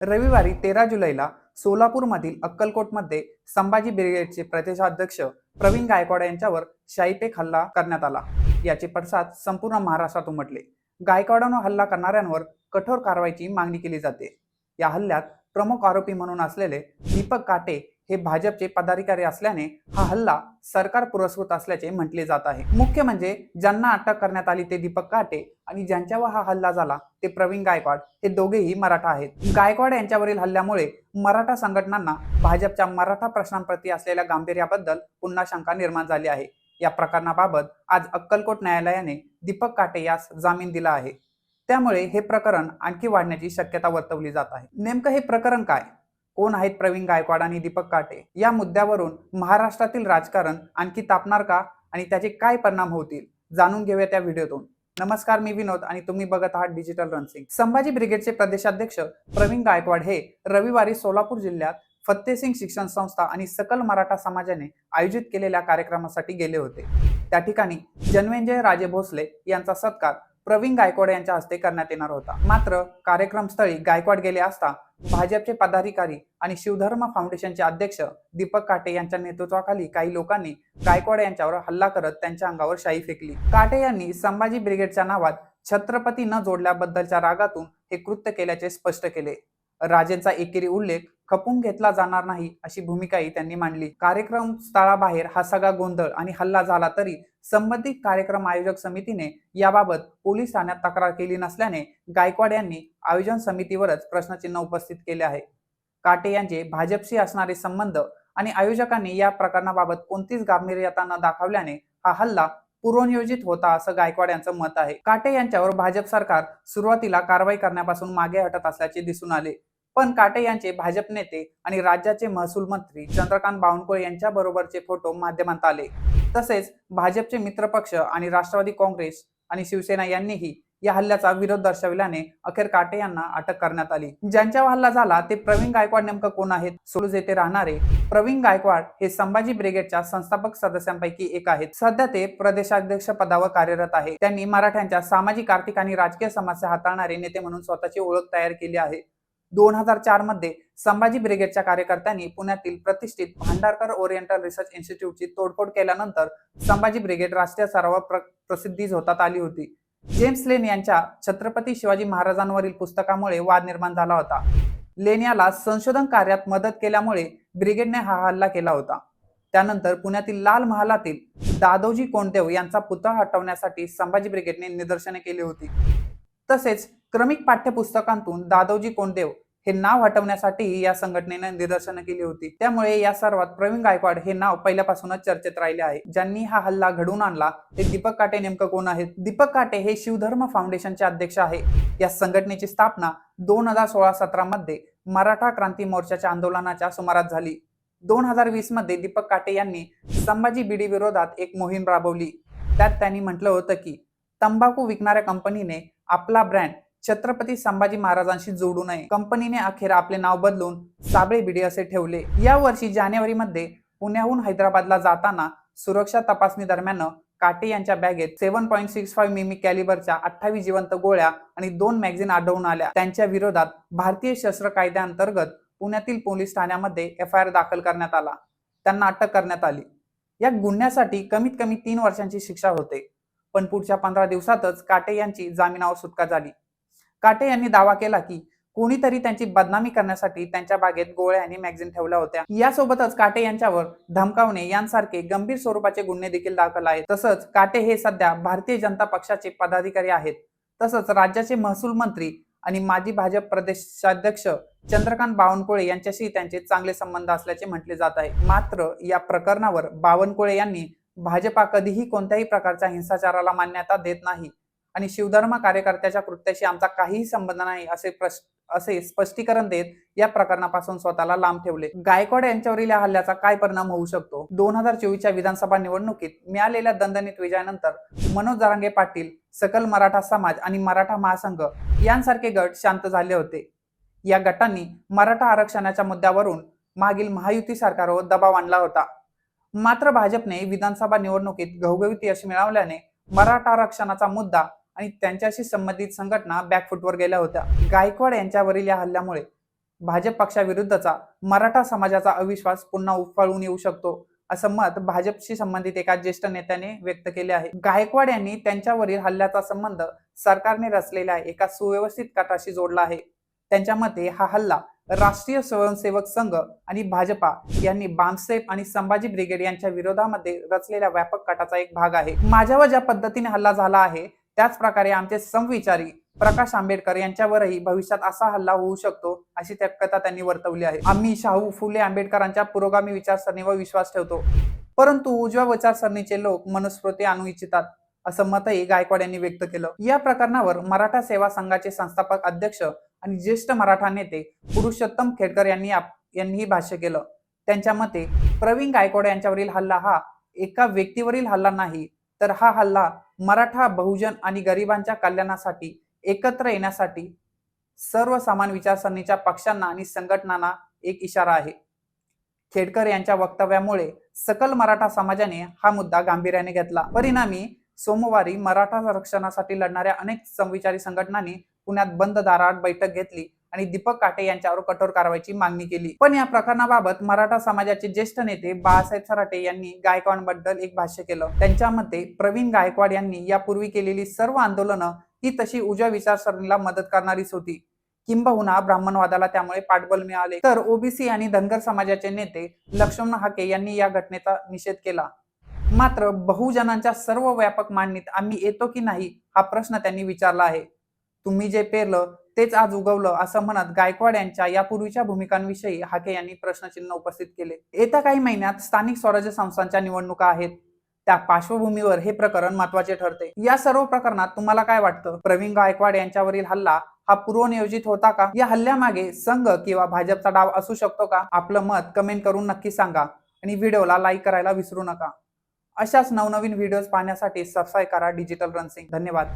रविवारी तेरा जुलैला सोलापूरमधील अक्कलकोटमध्ये संभाजी ब्रिगेडचे प्रदेशाध्यक्ष प्रवीण गायकवाड यांच्यावर शाईपेक हल्ला करण्यात आला. याचे पडसाद संपूर्ण महाराष्ट्रात उमटले. गायकवाडानं हल्ला करणाऱ्यांवर कठोर कारवाईची मागणी केली जाते. या हल्ल्यात प्रमुख आरोपी म्हणून असलेले दीपक काटे हे भाजपचे पदाधिकारी असल्याने हा हल्ला सरकार पुरस्कृत असल्याचे म्हटले जात आहे. मुख्य म्हणजे ज्यांना अटक करण्यात आली ते दीपक काटे आणि ज्यांच्यावर हा हल्ला झाला ते प्रवीण गायकवाड. हे दोघेही मराठा आहेत. गायकवाड यांच्यावरील हल्ल्यामुळे मराठा संघटनांना भाजपच्या मराठा प्रश्नांप्रती असलेल्या गांभीर्याबद्दल पुन्हा शंका निर्माण झाली आहे. या प्रकरणाबाबत आज अक्कलकोट न्यायालयाने दीपक काटे यास जामीन दिला आहे. त्यामुळे हे प्रकरण आणखी वाढण्याची शक्यता वर्तवली जात आहे. नेमकं हे प्रकरण काय? कोण आहेत प्रवीण गायकवाड आणि दीपक काटे? या मुद्द्यावरून महाराष्ट्रातील राजकारण आणखी तापणार का? आणि त्याचे काय परिणाम होतील? जाणून घेऊया त्या व्हिडिओतून. नमस्कार मी विनोद आणि तुम्ही बघत आहात डिजिटल रनसिंग संभाजी ब्रिगेडचे प्रदेशाध्यक्ष प्रवीण गायकवाड हे रविवारी सोलापूर जिल्ह्यात फत्तेसिंग शिक्षण संस्था आणि सकल मराठा समाजाने आयोजित केलेल्या कार्यक्रमासाठी गेले होते. त्या ठिकाणी जन्मेंजय राजे भोसले यांचा सत्कार प्रवीण गायकवाड यांच्या हस्ते करण्यात येणार होता. मात्र कार्यक्रमस्थळी गायकवाड गेले असता भाजपचे पदाधिकारी आणि शिवधर्म फाउंडेशनचे अध्यक्ष दीपक काटे यांच्या नेतृत्वाखाली काही लोकांनी गायकवाड यांच्यावर हल्ला करत त्यांच्या अंगावर शाई फेकली. काटे यांनी संभाजी ब्रिगेडच्या नावात छत्रपती न जोडल्याबद्दलच्या रागातून हे कृत्य केल्याचे स्पष्ट केले. राजेंचा एकेरी उल्लेख खपून घेतला जाणार नाही अशी भूमिकाही त्यांनी मांडली. कार्यक्रम स्थळाबाहेर हा सगळा गोंधळ आणि हल्ला झाला तरी संबंधित कार्यक्रम आयोजक समितीने याबाबत पोलीस ठाण्यात तक्रार केली नसल्याने गायकवाड यांनी आयोजन समितीवरच प्रश्नचिन्ह उपस्थित केले आहे. काटे यांचे भाजपशी असणारे संबंध आणि आयोजकांनी या प्रकरणाबाबत कोणतीच गांभीर्यता न दाखवल्याने हा हल्ला पूर्वनियोजित होता असं गायकवाड यांचं मत आहे. काटे यांच्यावर भाजप सरकार सुरुवातीला कारवाई करण्यापासून मागे हटत असल्याचे दिसून आले. पण काटे यांचे भाजप नेते आणि राज्याचे महसूल मंत्री चंद्रकांत बावनकुळे यांच्या बरोबरचे फोटो माध्यमांत आले. तसेच भाजपचे मित्रपक्ष आणि राष्ट्रवादी काँग्रेस आणि शिवसेना यांनीही या हल्ल्याचा विरोध दर्शविल्याने अखेर काटे यांना अटक करण्यात आली. ज्यांच्यावर हल्ला झाला ते प्रवीण गायकवाड नेमकं कोण आहेत? सोलूज येथे राहणारे प्रवीण गायकवाड हे संभाजी ब्रिगेडच्या संस्थापक सदस्यांपैकी एक आहेत. सध्या ते प्रदेशाध्यक्ष पदावर कार्यरत आहे. त्यांनी मराठ्यांच्या सामाजिक आर्थिक आणि राजकीय समस्या हाताळणारे नेते म्हणून स्वतःची ओळख तयार केली आहे. दोन हजार चारमध्ये संभाजी ब्रिगेडच्या कार्यकर्त्यांनी पुण्यातील प्रतिष्ठित भांडारकर ओरिएंटल रिसर्च इन्स्टिट्यूटची तोडफोड केल्यानंतर संभाजी ब्रिगेड राष्ट्रीय स्तरावर प्र प्रसिद्धीस होतात आली होती. जेम्स लेन यांच्या छत्रपती शिवाजी महाराजांवरील पुस्तकामुळे वाद निर्माण झाला होता. लेन याला संशोधन कार्यात मदत केल्यामुळे ब्रिगेडने हा हल्ला केला होता. त्यानंतर पुण्यातील लाल महालातील दादोजी कोंडदेव यांचा पुतळा हटवण्यासाठी संभाजी ब्रिगेडने निदर्शने केली होती. तसेच क्रमिक पाठ्यपुस्तकांतून दादोजी कोंडदेव हे नाव हटवण्यासाठी या संघटनेने निदर्शनं केली होती. त्यामुळे या सर्वात प्रवीण गायकवाड हे नाव पहिल्यापासूनच चर्चेत राहिले आहे. ज्यांनी हा हल्ला घडवून आणला ते दीपक काटे नेमकं कोण आहेत? दीपक काटे हे शिवधर्म फाउंडेशनचे अध्यक्ष आहे. या संघटनेची स्थापना दोन हजार सोळा सतरा मध्ये मराठा क्रांती मोर्चाच्या आंदोलनाच्या सुमारास झाली. दोन हजार वीसमध्ये दीपक काटे यांनी संभाजी बिडी विरोधात एक मोहीम राबवली. त्यात त्यांनी म्हटलं होतं की तंबाखू विकणाऱ्या कंपनीने आपला ब्रँड छत्रपती संभाजी महाराजांशी जोडू नये. कंपनीने अखेर आपले नाव बदलून साबळे बिडी असे ठेवले. या वर्षी जानेवारीमध्ये पुण्याहून हैदराबादला जाताना सुरक्षा तपासणी दरम्यान काटे यांच्या बॅगेत सेव्हन पॉईंट सिक्स फाईव्ह मिमी कॅलिबरच्या अठ्ठावीस जिवंत गोळ्या आणि दोन मॅगझिन आढळून आल्या. त्यांच्या विरोधात भारतीय शस्त्र कायद्याअंतर्गत पुण्यातील पोलीस ठाण्यामध्ये एफ आय आर दाखल करण्यात आला. त्यांना अटक करण्यात आली. या गुन्ह्यासाठी कमीत कमी तीन वर्षांची शिक्षा होते. पण पुढच्या पंधरा दिवसातच काटे यांची जामिनावर सुटका झाली. काटे यांनी दावा केला की कोणीतरी त्यांची बदनामी करण्यासाठी त्यांच्या बागेत गोळ्या आणि मॅगझिन ठेवल्या होत्या. यासोबतच काटे यांच्यावर धमकावणे यांसारखे गंभीर स्वरूपाचे गुन्हे देखील दाखल आहेत. तसंच काटे हे सध्या भारतीय जनता पक्षाचे पदाधिकारी आहेत. तसंच राज्याचे महसूल मंत्री आणि माजी भाजप प्रदेशाध्यक्ष चंद्रकांत बावनकुळे यांच्याशी त्यांचे चांगले संबंध असल्याचे म्हटले जात आहे. मात्र या प्रकरणावर बावनकुळे यांनी भाजपा कधीही कोणत्याही प्रकारच्या हिंसाचाराला मान्यता देत नाही. आणि शिवधर्म कार्यकर्त्याच्या कृत्याशी आमचा काहीही संबंध नाही असे प्रश्न असे स्पष्टीकरण देत या प्रकरणापासून स्वतःला लांब ठेवले. गायकवाड यांच्यावरील या हल्ल्याचा काय परिणाम होऊ शकतो? दोन हजार चोवीसच्या विधानसभा निवडणुकीत मिळालेल्या दणदणीत विजयानंतर मनोज जरांगे पाटील सकल मराठा समाज आणि मराठा महासंघ यांसारखे गट शांत झाले होते. या गटांनी मराठा आरक्षणाच्या मुद्द्यावरून मागील महायुती सरकारवर दबाव आणला होता. मात्र भाजपने विधानसभा निवडणुकीत घवघवीत यश मिळवल्याने मराठा आरक्षणाचा मुद्दा आणि त्यांच्याशी संबंधित संघटना बॅकफुटवर गेल्या होत्या. गायकवाड यांच्यावरील या हल्ल्यामुळे भाजप पक्षाविरुद्धचा मराठा समाजाचा अविश्वास पुन्हा उफाळून येऊ शकतो असं मत भाजपशी संबंधित एका ज्येष्ठ नेत्याने व्यक्त केले आहे. गायकवाड यांनी त्यांच्यावरील हल्ल्याचा संबंध सरकारने रचलेल्या एका सुव्यवस्थित कटाशी जोडला आहे. त्यांच्या मते हा हल्ला राष्ट्रीय स्वयंसेवक संघ आणि भाजपा यांनी बामसेफ आणि संभाजी ब्रिगेड यांच्या विरोधामध्ये रचलेल्या व्यापक गटाचा एक भाग आहे. माझ्यावर ज्या पद्धतीने हल्ला झाला आहे त्याच प्रकारे आमचे समविचारी प्रकाश आंबेडकर यांच्यावरही भविष्यात असा हल्ला होऊ शकतो अशी शक्यता त्यांनी वर्तवली आहे. आम्ही शाहू फुले आंबेडकरांच्या पुरोगामी विचारसरणीवर विश्वास ठेवतो. परंतु उजव्या विचारसरणीचे लोक मनुस्मृती आणू इच्छितात. असं मतही गायकवाड यांनी व्यक्त केलं. या प्रकरणावर मराठा सेवा संघाचे संस्थापक अध्यक्ष आणि ज्येष्ठ मराठा नेते पुरुषोत्तम खेडकर यांनी यांनीही भाष्य केलं. त्यांच्या मते प्रवीण गायकवाड यांच्यावरील हल्ला हा एका व्यक्तीवरील हल्ला नाही तर हा हल्ला मराठा बहुजन आणि गरिबांच्या कल्याणासाठी एकत्र येण्यासाठी सर्व समान विचारसरणीच्या पक्षांना आणि संघटनांना एक इशारा आहे. खेडकर यांच्या वक्तव्यामुळे सकल मराठा समाजाने हा मुद्दा गांभीर्याने घेतला. परिणामी सोमवारी मराठा आरक्षणासाठी लढणाऱ्या अनेक संविचारी संघटनांनी पुण्यात बंद दारात बैठक घेतली आणि दीपक काटे यांच्यावर कठोर कारवाईची मागणी केली. पण या प्रकरणाबाबत मराठा समाजाचे ज्येष्ठ नेते बाळासाहेब सराटे यांनी गायकवाडबद्दल एक भाष्य केलं. त्यांच्या मते प्रवीण गायकवाड यांनी यापूर्वी केलेली सर्व आंदोलनं ही तशी उज्या विचारसरणीला मदत करणारीच होती. किंबहुना ब्राह्मणवादाला त्यामुळे पाठबळ मिळाले. तर ओबीसी आणि धनगर समाजाचे नेते लक्ष्मण हाके यांनी या घटनेचा निषेध केला. मात्र बहुजनांच्या सर्व व्यापक मांडणीत आम्ही येतो की नाही हा प्रश्न त्यांनी विचारला आहे. तुम्ही जे पेरलं तेच आज उगवलं असं म्हणत गायकवाड यांच्या यापूर्वीच्या भूमिकांविषयी हाके यांनी प्रश्नचिन्ह उपस्थित केले. येत्या काही महिन्यात स्थानिक स्वराज्य संस्थांच्या निवडणुका आहेत. त्या पार्श्वभूमीवर हे प्रकरण महत्त्वाचे ठरते. या सर्व प्रकरणात तुम्हाला काय वाटतं? प्रवीण गायकवाड यांच्यावरील हल्ला हा पूर्वनियोजित होता का? या हल्ल्यामागे संघ किंवा भाजपचा डाव असू शकतो का? आपलं मत कमेंट करून नक्की सांगा आणि व्हिडिओला लाईक करायला विसरू नका. अशाच नवनवीन व्हिडिओज पाहण्यासाठी सबस्क्राईब करा. डिजिटल रनसिंग धन्यवाद.